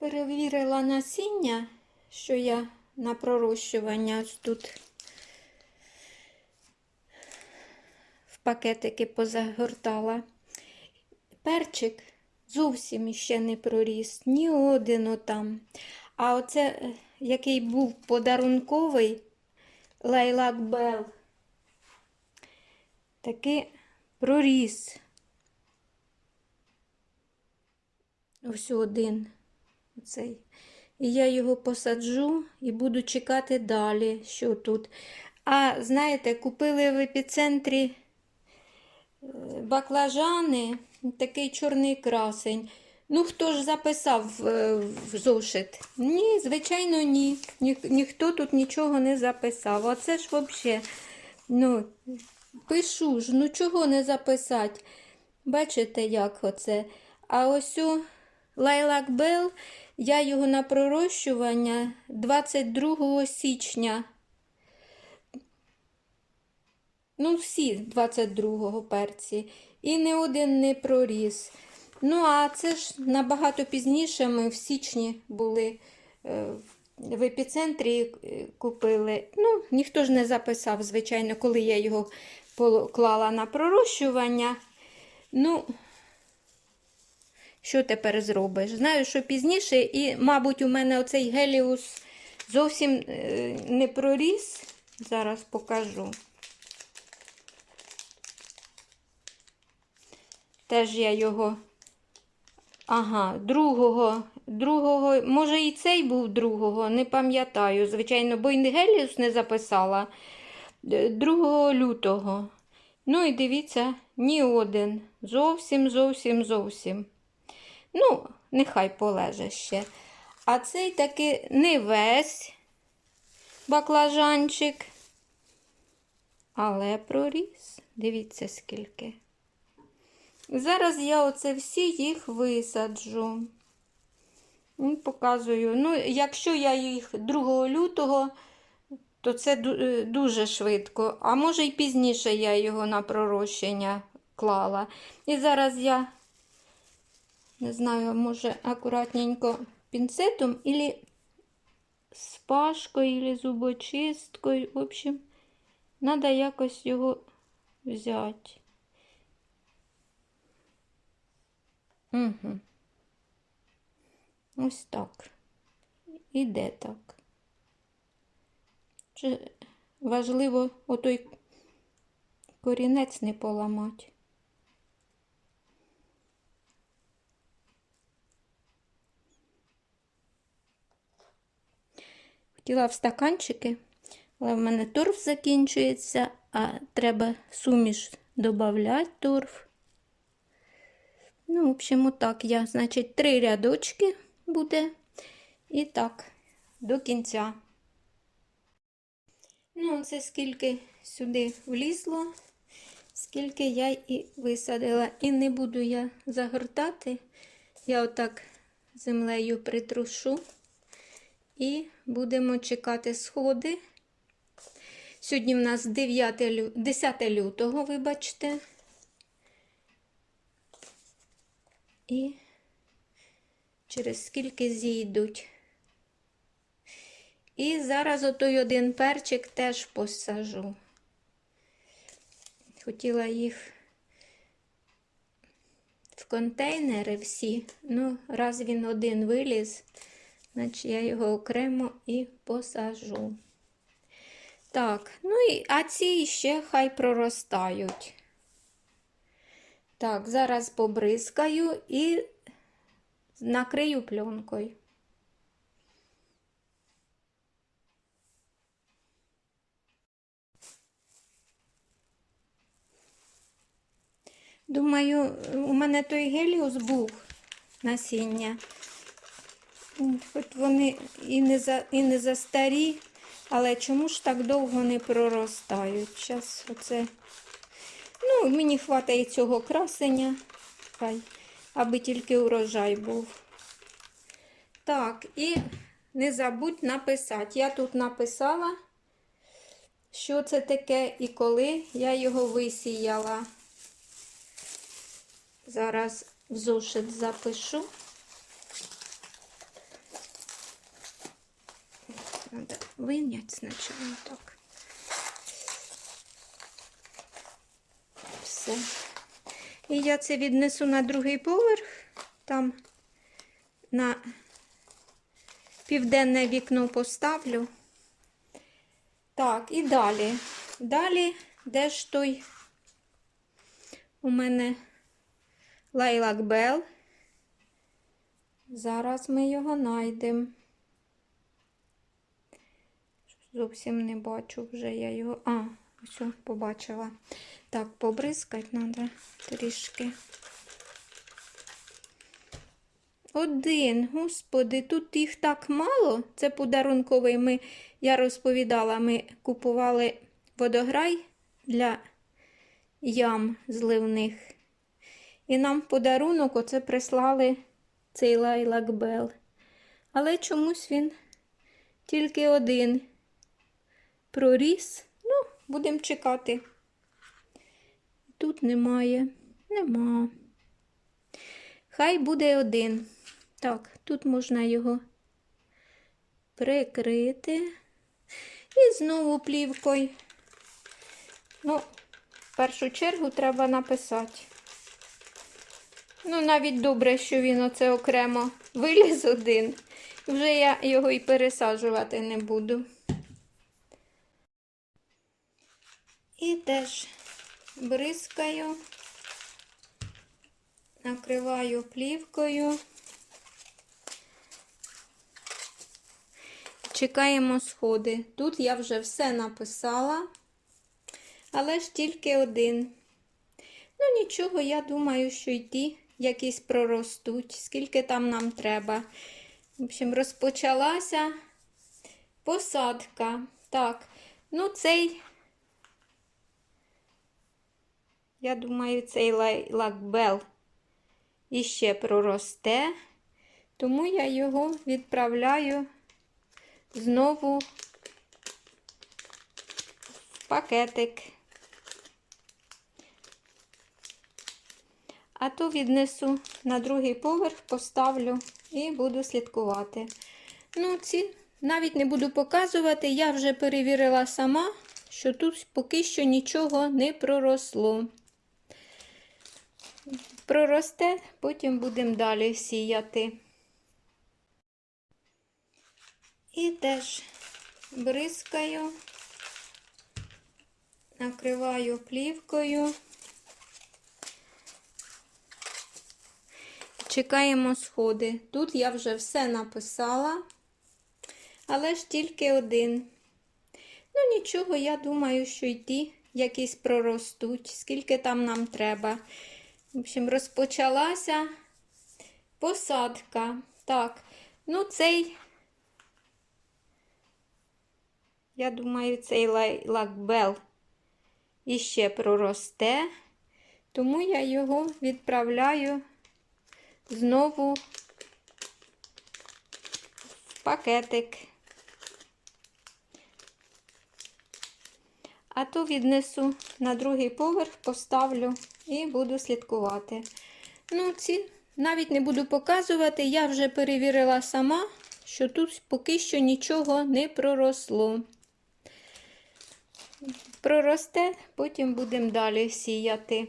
Перевірила насіння, що я на пророщування тут в пакетики позагортала. Перчик зовсім іще не проріс, ні один отам. А оце, е, який був подарунковий лайлак Бел, таки проріс. Ось один. Оцей. І я його посаджу і буду чекати далі, що тут. А знаєте, купили в епіцентрі е, баклажани, такий чорний красень. Ну, хто ж записав е, в зошит? Ні, звичайно, ні. Ні. Ніхто тут нічого не записав. Оце ж взагалі, ну, пишу ж, ну чого не записати? Бачите, як оце? А ось у Лайлак Бел, я його на пророщування 22 січня. Ну, всі 22-го перці. І не один не проріс. Ну, а це ж набагато пізніше ми в січні були е, в епіцентрі купили. Ну, ніхто ж не записав, звичайно, коли я його поклала на пророщування. Ну, що тепер зробиш? Знаю, що пізніше, і, мабуть, у мене оцей геліус зовсім е, не проріс. Зараз покажу. Теж я його. Ага, другого, другого, може і цей був другого, не пам'ятаю, звичайно, бо і Геліус не записала. 2 лютого. Ну і дивіться, ні один. Зовсім, зовсім, зовсім. Ну, нехай полеже ще. А цей таки не весь баклажанчик, але проріс. Дивіться, скільки. Зараз я оце всі їх висаджу. Ну, Показую. Ну, якщо я їх 2 лютого, то це дуже швидко. А може і пізніше я його на пророщення клала. І зараз я не знаю, може акуратненько пінцетом, или спашкою, или зубочисткою. В общем, треба якось його взяти. Угу. Ось так. Іде так. Чи важливо отой корінець не поламати. Хотіла в стаканчики, але в мене торф закінчується, а треба суміш додати торф. Ну, в общем, отак я, значить, три рядочки буде. І так, до кінця. Ну, це скільки сюди влізло, скільки я і висадила. І не буду я загортати. Я отак землею притрушу. І будемо чекати сходи. Сьогодні в нас 9 10 лютого, вибачте. І через скільки зійдуть. І зараз отой один перчик теж посажу. Хотіла їх в контейнери всі, ну, раз він один виліз, значить я його окремо і посажу. Так, ну і а ці ще хай проростають. Так, зараз побризкаю і накрию пленкою. Думаю, у мене той геліус був насіння. Хоч вони і не за, і не за старі, але чому ж так довго не проростають? Зараз оце. Ну, мені хватає цього красення, хай, аби тільки урожай був. Так, і не забудь написати. Я тут написала, що це таке і коли я його висіяла. Зараз в зошит запишу. Надо виняти спочатку так. Все. І я це віднесу на другий поверх, там на південне вікно поставлю. Так, і далі. Далі, де ж той у мене лайлак Бел. Зараз ми його знайдемо. Зовсім не бачу вже я його. А, ось побачила. Так, побризкати треба трішки. Один, господи, тут їх так мало. Це подарунковий. Ми, я розповідала, ми купували водограй для ям зливних. І нам подарунок оце прислали цей лайлак Бел. Але чомусь він тільки один проріс. Ну, будемо чекати. Тут немає, нема. Хай буде один. Так, тут можна його прикрити. І знову плівкою. Ну, в першу чергу треба написати. Ну, навіть добре, що він оце окремо виліз один. Вже я його і пересаджувати не буду. І теж бризкаю, накриваю плівкою. Чекаємо сходи. Тут я вже все написала, але ж тільки один. Ну, нічого, я думаю, що й ті якісь проростуть, скільки там нам треба. В общем, розпочалася посадка. Так, ну цей, я думаю, цей лакбел іще проросте, тому я його відправляю знову в пакетик. А то віднесу на другий поверх, поставлю і буду слідкувати. Ну, ці навіть не буду показувати, я вже перевірила сама, що тут поки що нічого не проросло. Проросте, потім будемо далі сіяти. І теж бризкаю, накриваю плівкою. Чекаємо сходи. Тут я вже все написала, але ж тільки один. Ну, нічого, я думаю, що й ті якісь проростуть, скільки там нам треба. В общем, розпочалася посадка. Так, ну цей, я думаю, цей лакбел іще проросте, тому я його відправляю знову в пакетик. А то віднесу на другий поверх, поставлю і буду слідкувати. Ну, ці навіть не буду показувати, я вже перевірила сама, що тут поки що нічого не проросло. Проросте, потім будемо далі сіяти.